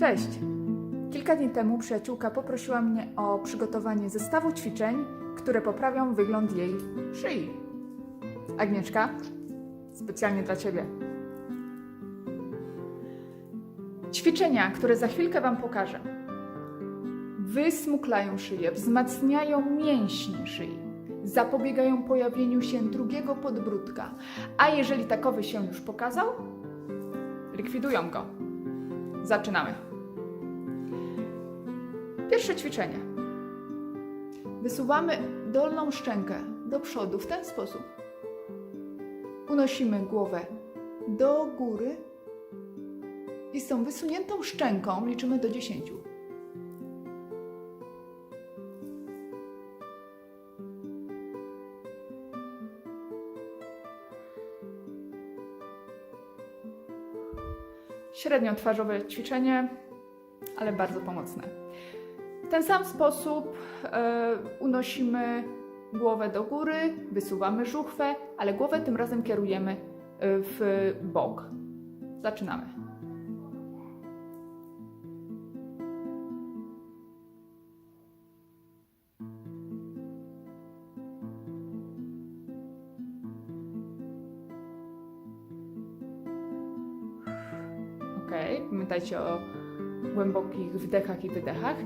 Cześć! Kilka dni temu przyjaciółka poprosiła mnie o przygotowanie zestawu ćwiczeń, które poprawią wygląd jej szyi. Agnieszka, specjalnie dla Ciebie. Ćwiczenia, które za chwilkę Wam pokażę, wysmuklają szyję, wzmacniają mięśnie szyi, zapobiegają pojawieniu się drugiego podbródka, a jeżeli takowy się już pokazał, likwidują go. Zaczynamy. Pierwsze ćwiczenie. Wysuwamy dolną szczękę do przodu w ten sposób. Unosimy głowę do góry i z tą wysuniętą szczęką liczymy do 10. Średnio twarzowe ćwiczenie, ale bardzo pomocne. W ten sam sposób e, unosimy głowę do góry, wysuwamy żuchwę, ale głowę tym razem kierujemy e, w bok. Zaczynamy. Ok, pamiętajcie o głębokich wdechach i wydechach.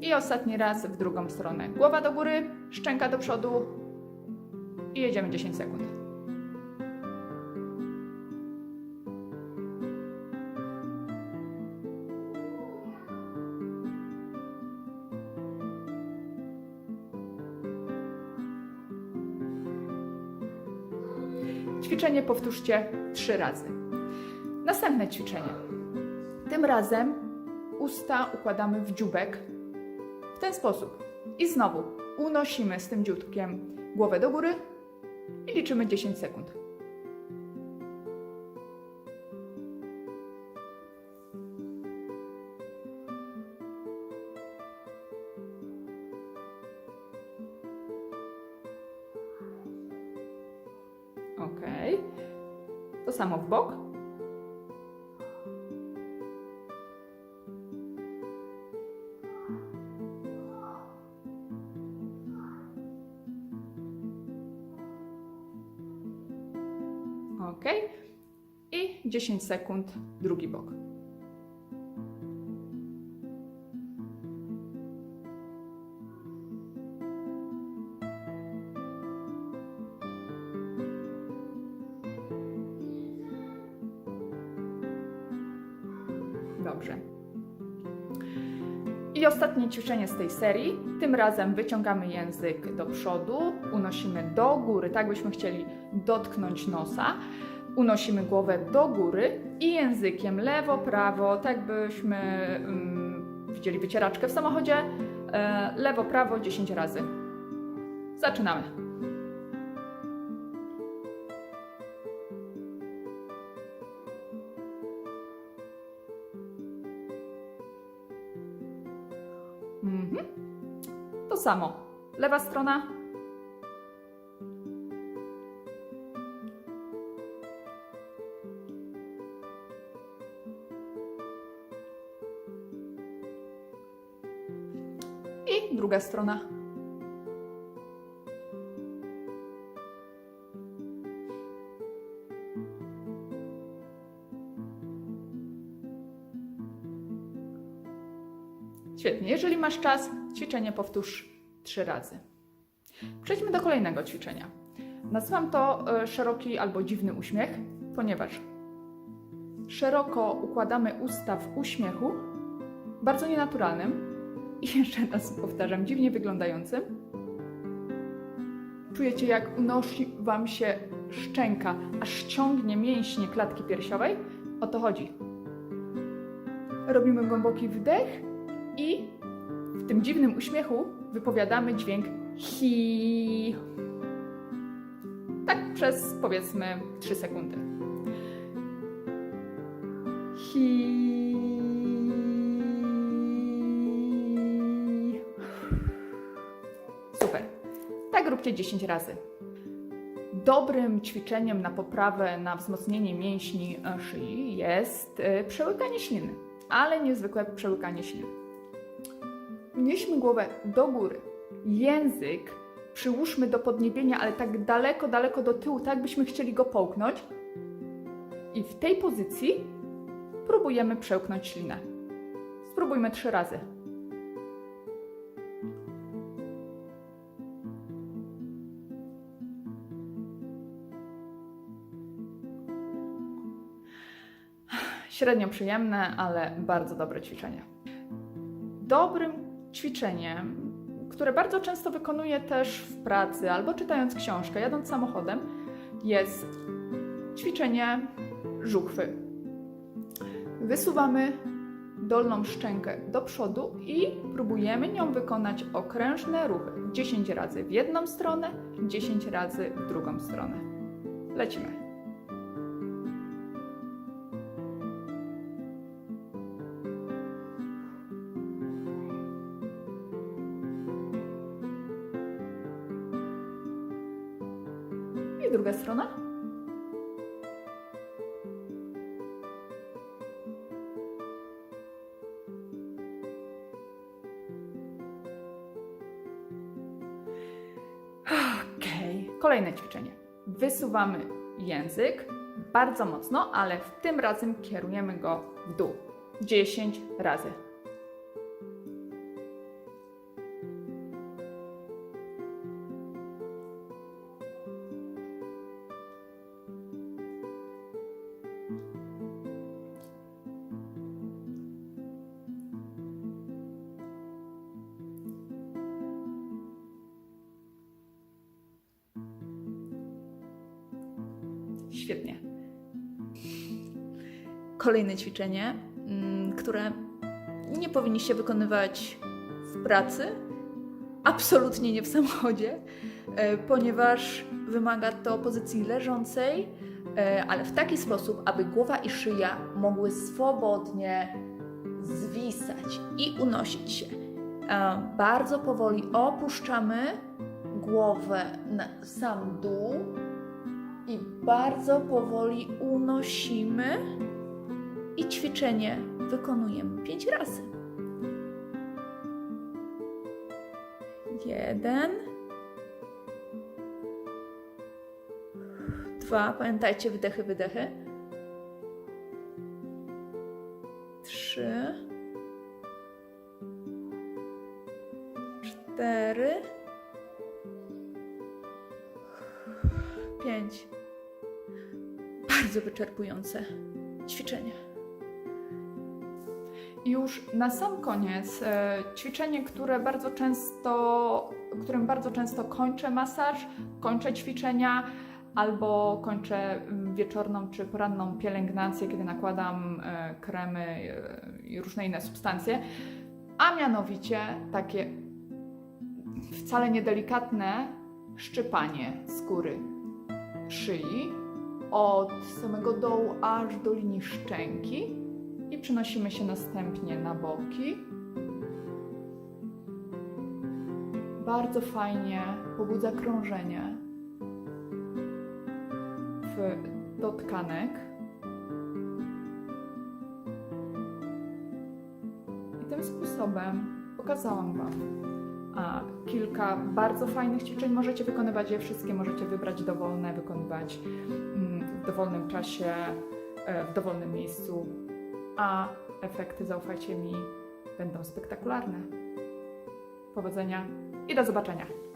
I ostatni raz w drugą stronę. Głowa do góry, szczęka do przodu i jedziemy 10 sekund. Ćwiczenie powtórzcie 3 razy. Następne ćwiczenie. Tym razem usta układamy w dzióbek w ten sposób. I znowu unosimy z tym dzióbkiem głowę do góry i liczymy 10 sekund. Ok. To samo w bok. Ok. I 10 sekund drugi bok. Dobrze. I ostatnie ćwiczenie z tej serii. Tym razem wyciągamy język do przodu, unosimy do góry, tak byśmy chcieli dotknąć nosa. Unosimy głowę do góry i językiem lewo, prawo, tak byśmy mm, widzieli wycieraczkę w samochodzie. E, lewo, prawo 10 razy. Zaczynamy. Mhm. To samo. Lewa strona. I druga strona. Świetnie. Jeżeli masz czas, ćwiczenie powtórz trzy razy. Przejdźmy do kolejnego ćwiczenia. Nazywam to e, szeroki albo dziwny uśmiech, ponieważ szeroko układamy usta w uśmiechu, bardzo nienaturalnym i jeszcze raz powtarzam, dziwnie wyglądającym. Czujecie, jak unosi Wam się szczęka, aż ciągnie mięśnie klatki piersiowej? O to chodzi. Robimy głęboki wdech i w tym dziwnym uśmiechu wypowiadamy dźwięk hi. Tak przez powiedzmy 3 sekundy. Hi. Super. Tak róbcie 10 razy. Dobrym ćwiczeniem na poprawę, na wzmocnienie mięśni e, szyi jest e, przełykanie śliny. ale niezwykłe przełykanie ślin. Unieśmy głowę do góry. Język przyłóżmy do podniebienia, ale tak daleko, daleko do tyłu, tak byśmy chcieli go połknąć. I w tej pozycji próbujemy przełknąć ślinę. Spróbujmy trzy razy. Średnio przyjemne, ale bardzo dobre ćwiczenie. Dobrym ćwiczeniem, które bardzo często wykonuję też w pracy albo czytając książkę, jadąc samochodem, jest ćwiczenie żuchwy. Wysuwamy dolną szczękę do przodu i próbujemy nią wykonać okrężne ruchy. 10 razy w jedną stronę, 10 razy w drugą stronę. Lecimy. Druga strona. Okej. Kolejne ćwiczenie. Wysuwamy język bardzo mocno, ale w tym razem kierujemy go w dół. 10 razy. Świetnie. Kolejne ćwiczenie, mm, które nie powinniście wykonywać w pracy, absolutnie nie w samochodzie, e, ponieważ wymaga to pozycji leżącej, e, ale w taki sposób, aby głowa i szyja mogły swobodnie zwisać i unosić się. Bardzo powoli opuszczamy głowę na sam dół i bardzo powoli unosimy i ćwiczenie wykonujemy pięć razy. Jeden. Dwa. Pamiętajcie, wydechy, wydechy. Trzy. Cztery. Pięć. Bardzo wyczerpujące ćwiczenie. Już na sam koniec e, ćwiczenie, które bardzo często, którym bardzo często kończę masaż, kończę ćwiczenia albo kończę mm, wieczorną czy poranną pielęgnację, kiedy nakładam e, kremy e, i różne inne substancje, a mianowicie takie wcale niedelikatne szczypanie skóry szyi od samego dołu aż do linii szczęki i przenosimy się następnie na boki. Bardzo fajnie pobudza krążenie w, do tkanek. I tym sposobem pokazałam Wam a, kilka bardzo fajnych ćwiczeń. Możecie wykonywać je wszystkie, możecie wybrać dowolne, wykonywać mm, dowolnym czasie, e, w dowolnym miejscu, a efekty, zaufajcie mi, będą spektakularne. Powodzenia i do zobaczenia!